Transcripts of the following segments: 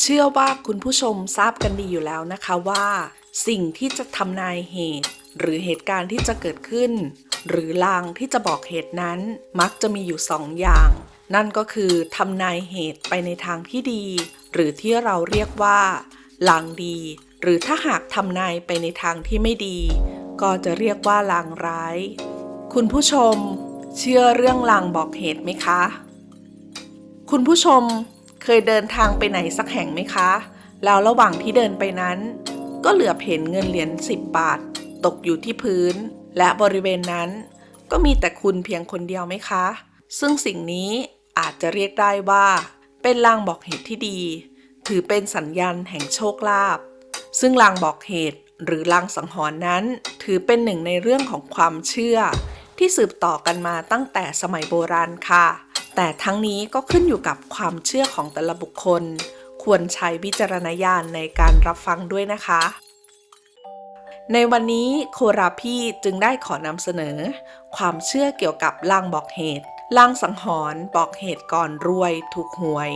เชื่อว่าคุณผู้ชมทราบกันดีอยู่แล้วนะคะว่า สิ่งที่จะทำนายเหตุ หรือเหตุการณ์ที่จะเกิดขึ้น หรือลางที่จะบอกเหตุนั้น มักจะมีอยู่สองอย่าง นั่นก็คือทำนายเหตุไปในทางที่ดี หรือที่เราเรียกว่าลางดี หรือถ้าหากทำนายไปในทางที่ไม่ดี ก็จะเรียกว่าลางร้าย คุณผู้ชม เชื่อเรื่องลางบอกเหตุไหมคะ คุณผู้ชม เคยเดินทางไปไหนสักแห่งไหมคะ แล้วระหว่างที่เดินไปนั้น ก็เหลือบเห็นเงินเหรียญ10 บาท ตกอยู่ที่พื้น และบริเวณนั้น ก็มีแต่คุณเพียงคนเดียวไหมคะ ซึ่งสิ่งนี้อาจจะเรียกได้ว่า เป็นลางบอกเหตุที่ดี ถือเป็นสัญญาณแห่งโชคลาภ ซึ่งลางบอกเหตุหรือลางสังหรณ์นั้น ถือเป็นหนึ่งในเรื่องของความเชื่อ ที่สืบต่อกันมาตั้งแต่สมัยโบราณค่ะ แต่ทั้งนี้ก็ขึ้นอยู่กับความเชื่อของแต่ละบุคคล ควรใช้วิจารณญาณในการรับฟังด้วยนะคะ ในวันนี้โคราพี่จึงได้ขอนำเสนอ ความเชื่อเกี่ยวกับลางบอกเหตุลางสังหรณ์บอกเหตุก่อนรวยถูกหวย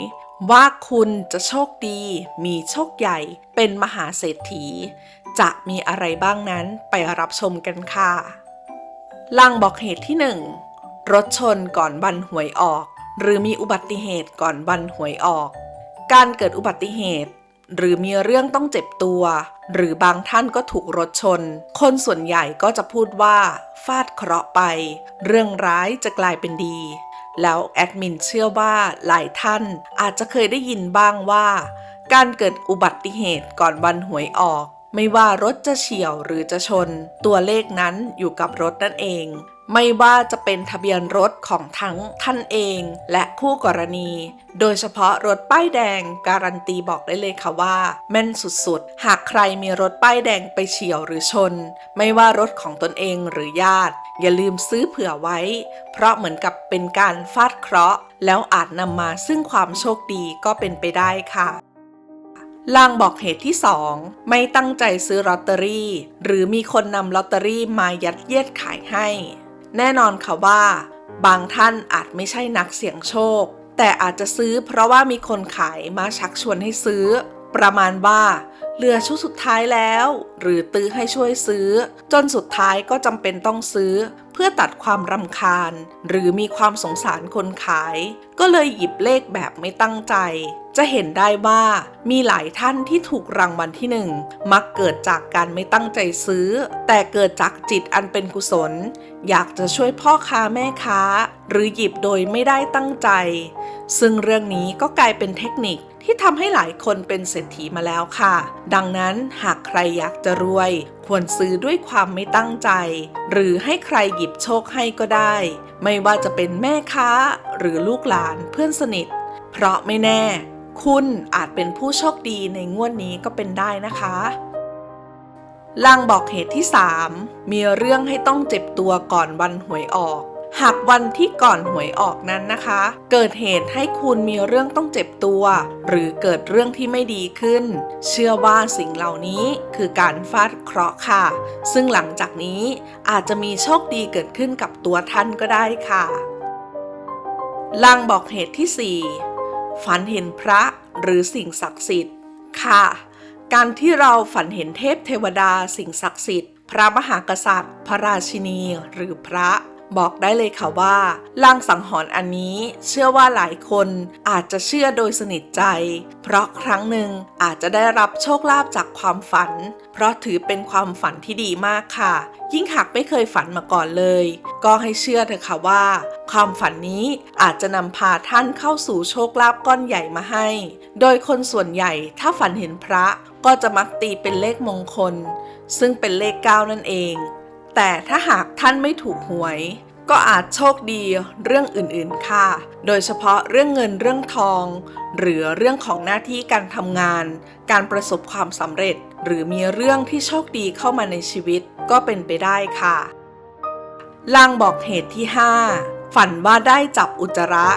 ว่าคุณจะโชคดี มีโชคใหญ่ เป็นมหาเศรษฐี จะมีอะไรบ้างนั้นไปรับชมกันค่ะลางบอกเหตุที่ 1 รถชนก่อนบันหวยออก หรือมีอุบัติเหตุก่อนบันหวยออก การเกิดอุบัติเหตุ หรือมีเรื่องต้องเจ็บตัว หรือบางท่านก็ถูกรถชน คนส่วนใหญ่ก็จะพูดว่า ฟาดเคราะห์ไป เรื่องร้ายจะกลายเป็นดี แล้วแอดมินเชื่อว่าหลายท่านอาจจะเคยได้ยินบ้างว่า การเกิดอุบัติเหตุก่อนวันหวยออกไม่ว่ารถจะเฉียวหรือจะชน ตัวเลขนั้นอยู่กับรถนั่นเอง ไม่ว่าจะเป็นทะเบียนรถของทั้งท่านเองและคู่กรณี โดยเฉพาะรถป้ายแดงการันตีบอกได้เลยค่ะว่า แม่นสุดๆ หากใครมีรถป้ายแดงไปเฉียวหรือชน ไม่ว่ารถของตนเองหรือญาติ อย่าลืมซื้อเผื่อไว้ เพราะเหมือนกับเป็นการฟาดเคราะห์ แล้วอาจนำมาซึ่งความโชคดีก็เป็นไปได้ค่ะลางบอกเหตุที่ 2 ไม่ตั้งใจซื้อลอตเตอรี่ หรือมีคนนำลอตเตอรี่มายัดเยียดขายให้ แน่นอนค่ะว่า บางท่านอาจไม่ใช่นักเสี่ยงโชค แต่อาจจะซื้อเพราะว่ามีคนขายมาชักชวนให้ซื้อ ประมาณว่าเหลือชุดสุดท้ายแล้ว หรือตื้อให้ช่วยซื้อ จนสุดท้ายก็จำเป็นต้องซื้อ เพื่อตัดความรำคาญ หรือมีความสงสารคนขาย ก็เลยหยิบเลขแบบไม่ตั้งใจ จะเห็นได้ว่ามีหลายท่านที่ถูกรางวัลที่หนึ่งมักเกิดจากการไม่ตั้งใจซื้อ แต่เกิดจากจิตอันเป็นกุศล อยากจะช่วยพ่อค้าแม่ค้า หรือหยิบโดยไม่ได้ตั้งใจ ซึ่งเรื่องนี้ก็กลายเป็นเทคนิคที่ทำให้หลายคนเป็นเศรษฐีมาแล้วค่ะ ดังนั้นหากใครอยากจะรวย ควรซื้อด้วยความไม่ตั้งใจ หรือให้ใครหยิบโชคให้ก็ได้ ไม่ว่าจะเป็นแม่ค้า หรือลูกหลานเพื่อนสนิท เพราะไม่แน่ คุณอาจเป็นผู้โชคดีในงวดนี้ก็เป็นได้นะคะลางบอกเหตุที่ 3 มีเรื่องให้ต้องเจ็บตัวก่อนวันหวยออก หากวันที่ก่อนหวยออกนั้นนะคะ เกิดเหตุให้คุณมีเรื่องต้องเจ็บตัว หรือเกิดเรื่องที่ไม่ดีขึ้น เชื่อว่าสิ่งเหล่านี้คือการฟาดเคราะห์ค่ะ ซึ่งหลังจากนี้อาจจะมีโชคดีเกิดขึ้นกับตัวท่านก็ได้ค่ะลางบอกเหตุที่ 4 ฝันเห็นพระหรือสิ่งศักดิ์สิทธิ์ค่ะ การที่เราฝันเห็นเทพเทวดาสิ่งศักดิ์สิทธิ์ พระมหากษัตริย์ พระราชินี หรือพระ บอกได้เลยค่ะว่าลางสังหรณ์อันนี้เชื่อว่าหลายคนอาจจะเชื่อโดยสนิทใจ เพราะครั้งหนึ่งอาจจะได้รับโชคลาภจากความฝัน เพราะถือเป็นความฝันที่ดีมากค่ะ ยิ่งหากไม่เคยฝันมาก่อนเลย ก็ให้เชื่อเถอะค่ะว่า ความฝันนี้อาจจะนำพาท่านเข้าสู่โชคลาภก้อนใหญ่มาให้ โดยคนส่วนใหญ่ถ้าฝันเห็นพระก็จะมักตีเป็นเลขมงคล ซึ่งเป็นเลข 9 นั่นเอง แต่ถ้าหากท่านไม่ถูกหวย ก็อาจโชคดีเรื่องอื่นๆค่ะ โดยเฉพาะเรื่องเงินเรื่องทอง หรือเรื่องของหน้าที่การทำงาน การประสบความสำเร็จ หรือมีเรื่องที่โชคดีเข้ามาในชีวิตก็เป็นไปได้ค่ะลางบอกเหตุที่ 5 ฝันว่าได้จับอุจจาระ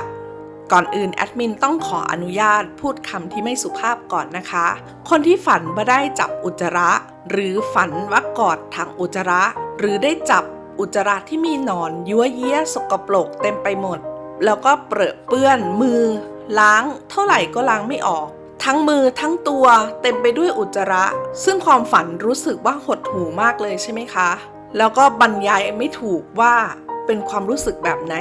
ก่อนอื่นแอดมินต้องขออนุญาตพูดคำที่ไม่สุภาพก่อนนะคะ คนที่ฝันว่าได้จับอุจจาระ หรือฝันว่ากอดถังอุจจาระ หรือได้จับอุจจาระที่มีหนอนยั่วเยี้ยสกปรกเต็มไปหมด แล้วก็เปรอะเปื้อนมือ ล้างเท่าไหร่ก็ล้างไม่ออก ทั้งมือทั้งตัวเต็มไปด้วยอุจจาระ ซึ่งความฝันรู้สึกว่าหดหูมากเลยใช่ไหมคะ แล้วก็บรรยายไม่ถูกว่า เป็นความรู้สึกแบบไหน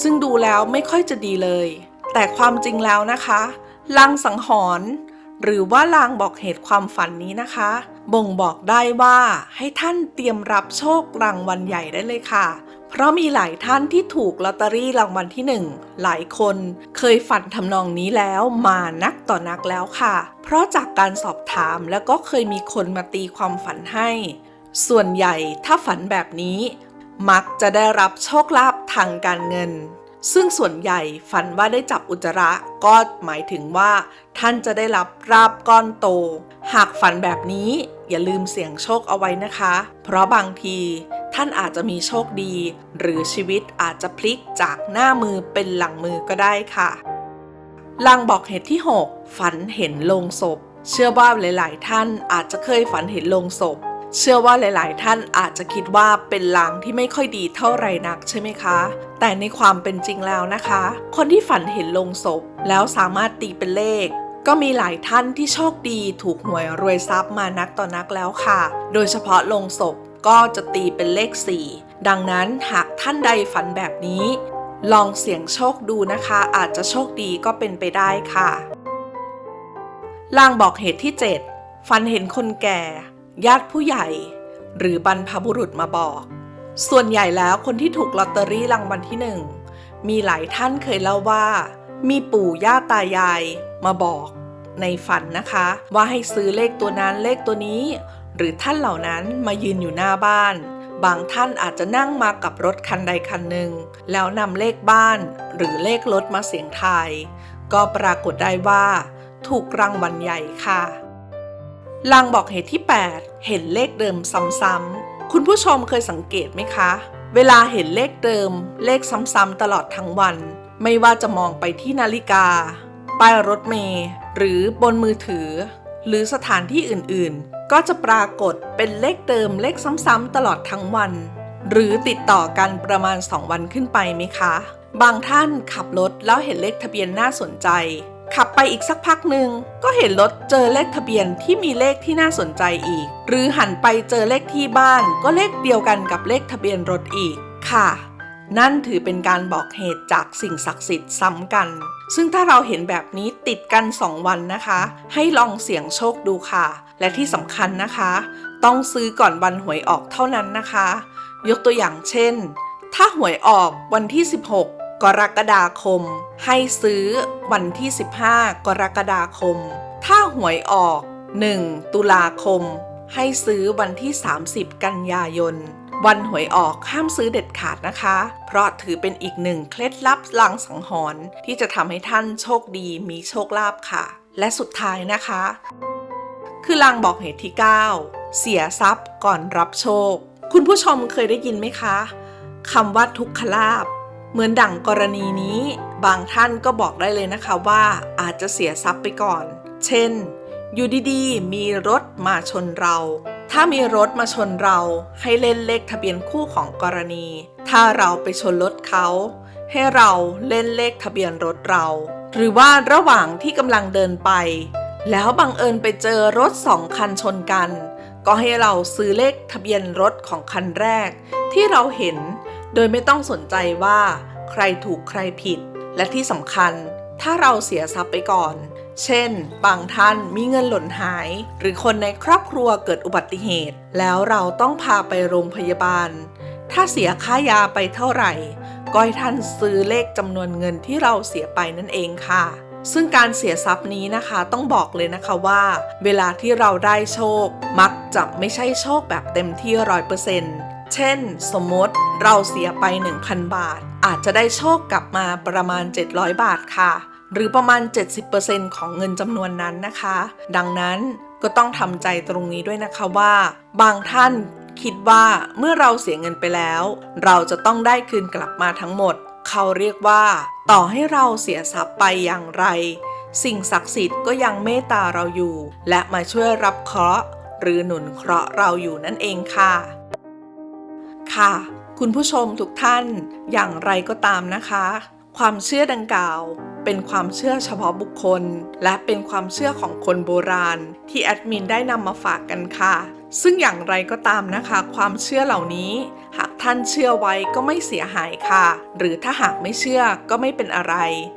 ซึ่งดูแล้วไม่ค่อยจะดีเลย แต่ความจริงแล้วนะคะลางสังหรณ์หรือว่าลางบอกเหตุความฝันนี้นะคะ บ่งบอกได้ว่าให้ท่านเตรียมรับโชครางวัลใหญ่ได้เลยค่ะ เพราะมีหลายท่านที่ถูกลอตเตอรี่รางวัลที่หนึ่งหลายคนเคยฝันทำนองนี้แล้วมานักต่อนักแล้วค่ะ เพราะจากการสอบถามแล้วก็เคยมีคนมาตีความฝันให้ ส่วนใหญ่ถ้าฝันแบบนี้ มักจะได้รับโชคลาภทางการเงิน ซึ่งส่วนใหญ่ฝันว่าได้จับอุจจาระก็หมายถึงว่า ท่านจะได้รับราบก้อนโต หากฝันแบบนี้อย่าลืมเสี่ยงโชคเอาไว้นะคะ เพราะบางทีท่านอาจจะมีโชคดี หรือชีวิตอาจจะพลิกจากหน้ามือเป็นหลังมือก็ได้ค่ะลางบอกเหตุที่ 6 ฝันเห็นโลงศพ เชื่อว่าหลาย ๆ ท่านอาจจะเคยฝันเห็นโลงศพ เชื่อว่าหลาย ๆ ท่านอาจจะคิดว่าเป็นลางที่ไม่ค่อยดีเท่าไหร่นักใช่ไหมคะ แต่ในความเป็นจริงแล้วนะคะ คนที่ฝันเห็นลงศพ แล้วสามารถตีเป็นเลข ก็มีหลายท่านที่โชคดีถูกหวยรวยทรัพย์มานักต่อนักแล้วค่ะ โดยเฉพาะลงศพก็จะตีเป็นเลข 4 ดังนั้นหากท่านใดฝันแบบนี้ ลองเสี่ยงโชคดูนะคะ อาจจะโชคดีก็เป็นไปได้ค่ะ ลางบอกเหตุที่ 7 ฝันเห็นคนแก่ ญาติผู้ใหญ่ หรือบรรพบุรุษมาบอก ส่วนใหญ่แล้วคนที่ถูกลอตเตอรี่รางวัลที่หนึ่งมีหลายท่านเคยเล่าว่า มีปู่ย่าตายายมาบอกในฝันนะคะ ว่าให้ซื้อเลขตัวนั้นเลขตัวนี้ หรือท่านเหล่านั้นมายืนอยู่หน้าบ้าน บางท่านอาจจะนั่งมากับรถคันใดคันหนึ่ง แล้วนำเลขบ้านหรือเลขรถมาเสียงทาย ก็ปรากฏได้ว่า ถูกรางวัลใหญ่ค่ะ ลางบอกเหตุที่ 8 เห็นเลขเดิมซ้ำๆ คุณผู้ชมเคยสังเกตไหมคะ เวลาเห็นเลขเดิม เลขซ้ำๆตลอดทั้งวัน ไม่ว่าจะมองไปที่นาฬิกา ป้ายรถเมล์หรือบนมือถือ หรือสถานที่อื่นๆ ก็จะปรากฏเป็นเลขเดิมเลขซ้ำๆตลอดทั้งวัน หรือติดต่อกันประมาณ 2 วันขึ้นไปไหมคะ บางท่านขับรถแล้วเห็นเลขทะเบียนน่าสนใจ ขับไปอีกสักพักหนึ่งก็เห็นรถเจอเลขทะเบียนที่มีเลขที่น่าสนใจอีก หรือหันไปเจอเลขที่บ้านก็เลขเดียวกันกับเลขทะเบียนรถอีกค่ะ นั่นถือเป็นการบอกเหตุจากสิ่งศักดิ์สิทธิ์ซ้ำกัน ซึ่งถ้าเราเห็นแบบนี้ติดกัน 2 วันนะคะ ให้ลองเสี่ยงโชคดูค่ะ และที่สำคัญนะคะ ต้องซื้อก่อนวันหวยออกเท่านั้นนะคะ ยกตัวอย่างเช่น ถ้าหวยออกวันที่ 16 กรกฎาคม ให้ซื้อวันที่ 15 กรกฎาคม ถ้าหวยออก 1 ตุลาคม ให้ซื้อวันที่ 30 กันยายน วันหวยออกห้ามซื้อเด็ดขาดนะคะ เพราะถือเป็นอีกหนึ่งเคล็ดลับลางสังหรณ์ที่จะทำให้ท่านโชคดีมีโชคลาภค่ะ และสุดท้ายนะคะ คือลางบอกเหตุที่ 9 เสียทรัพย์ก่อนรับโชค คุณผู้ชมเคยได้ยินไหมคะคำว่าทุกขลาภ เหมือนดั่งกรณีนี้ บางท่านก็บอกได้เลยนะคะว่าอาจจะเสียทรัพย์ไปก่อน เช่น อยู่ดีๆ มีรถมาชนเรา ถ้ามีรถมาชนเราให้เล่นเลขทะเบียนคู่ของกรณี ถ้าเราไปชนรถเขาให้เราเล่นเลขทะเบียนรถเรา หรือว่าระหว่างที่กำลังเดินไป แล้วบังเอิญไปเจอรถสองคันชนกัน ก็ให้เราซื้อเลขทะเบียนรถของคันแรก ที่เราเห็น โดยไม่ต้องสนใจว่าใครถูกใครผิด และที่สำคัญ ถ้าเราเสียทรัพย์ไปก่อน เช่น บางท่านมีเงินหล่นหาย หรือคนในครอบครัวเกิดอุบัติเหตุ แล้วเราต้องพาไปโรงพยาบาล ถ้าเสียค่ายาไปเท่าไหร่ ก็ให้ท่านซื้อเลขจำนวนเงินที่เราเสียไปนั่นเองค่ะซึ่งการเสียทรัพย์นี้นะคะต้องบอกเลยนะคะว่า เวลาที่เราได้โชค มักจะไม่ใช่โชคแบบเต็มที่ร้อยเปอร์เซ็นต์ เช่น สมมติเราเสียไป 1,000 บาท อาจจะได้โชคกลับมาประมาณ 700 บาทค่ะ หรือประมาณ 70%ของเงินจำนวนนั้นนะคะ ดังนั้นก็ต้องทำใจตรงนี้ด้วยนะคะว่า บางท่านคิดว่าเมื่อเราเสียเงินไปแล้ว เราจะต้องได้คืนกลับมาทั้งหมด เขาเรียกว่า ต่อให้เราเสียทรัพย์ไปอย่างไร สิ่งศักดิ์สิทธิ์ก็ยังเมตตาเราอยู่ และมาช่วยรับเคราะห์หรือหนุนเคราะห์เราอยู่นั่นเองค่ะ ค่ะ คุณผู้ชมทุกท่านอย่างไรก็ตามนะคะ ความเชื่อดังกล่าว เป็นความเชื่อเฉพาะบุคคล และเป็นความเชื่อของคนโบราณ ที่แอดมินได้นำมาฝากกันค่ะ ซึ่งอย่างไรก็ตามนะคะ ความเชื่อเหล่านี้ ห ท่านเชื่อไว้ก็ไม่เสียหายค่ะ หรือถ้าหากไม่เชื่อก็ไม่เป็นอะไร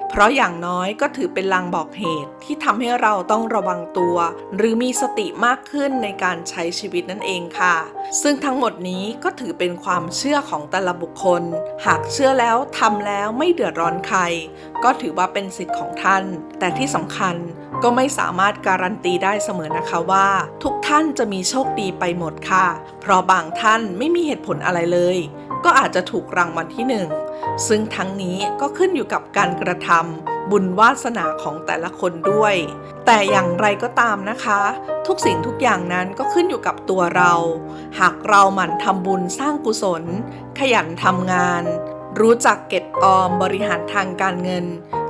เพราะอย่างน้อยก็ถือเป็นลางบอกเหตุที่ทำให้เราต้องระวังตัว หรือมีสติมากขึ้นในการใช้ชีวิตนั่นเองค่ะ ซึ่งทั้งหมดนี้ก็ถือเป็นความเชื่อของแต่ละบุคคล หากเชื่อแล้วทำแล้วไม่เดือดร้อนใคร ก็ถือว่าเป็นสิทธิ์ของท่าน แต่ที่สำคัญก็ไม่สามารถการันตีได้เสมอนะคะว่า ทุกท่านจะมีโชคดีไปหมดค่ะ เพราะบางท่านไม่มีเหตุผลอะไรเลย ก็อาจจะถูกรางวัลที่หนึ่งซึ่งทั้งนี้ก็ขึ้นอยู่กับการกระทำบุญวาสนาของแต่ละคนด้วย แต่อย่างไรก็ตามนะคะ ทุกสิ่งทุกอย่างนั้นก็ขึ้นอยู่กับตัวเรา หากเราหมั่นทำบุญสร้างกุศล ขยันทำงาน รู้จักเก็บออมบริหารทางการเงิน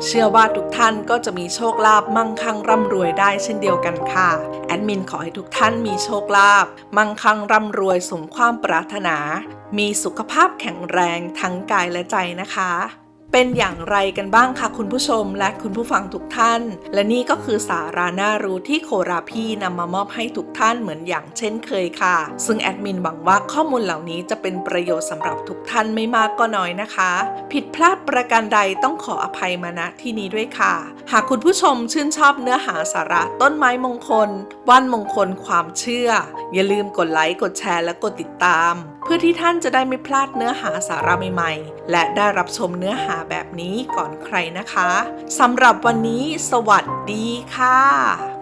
เชื่อว่าทุกท่านก็จะมีโชคลาภมั่งคั่งร่ำรวยได้เช่นเดียวกันค่ะ แอดมินขอให้ทุกท่านมีโชคลาภมั่งคั่งร่ำรวยสมความปรารถนา มีสุขภาพแข็งแรงทั้งกายและใจนะคะ เป็นอย่างไรกันบ้างคะคุณผู้ชมและคุณผู้ฟังทุกท่าน และนี่ก็คือสาราน่ารู้ที่โคราพี่นำมามอบให้ทุกท่านเหมือนอย่างเช่นเคยค่ะ ซึ่งแอดมินหวังว่าข้อมูลเหล่านี้จะเป็นประโยชน์สำหรับทุกท่านไม่มากก็น้อยนะคะ ผิดพลาดประการใดต้องขออภัยมาณที่นี้ด้วยค่ะ หากคุณผู้ชมชื่นชอบเนื้อหาสาระต้นไม้มงคลว่านมงคลความเชื่อ อย่าลืมกดไลค์กดแชร์และกดติดตาม เพื่อที่ท่านจะได้ไม่พลาดเนื้อหาสาระใหม่ๆ และได้รับชมเนื้อหาแบบนี้ก่อนใครนะคะสำหรับวันนี้ สวัสดีค่ะ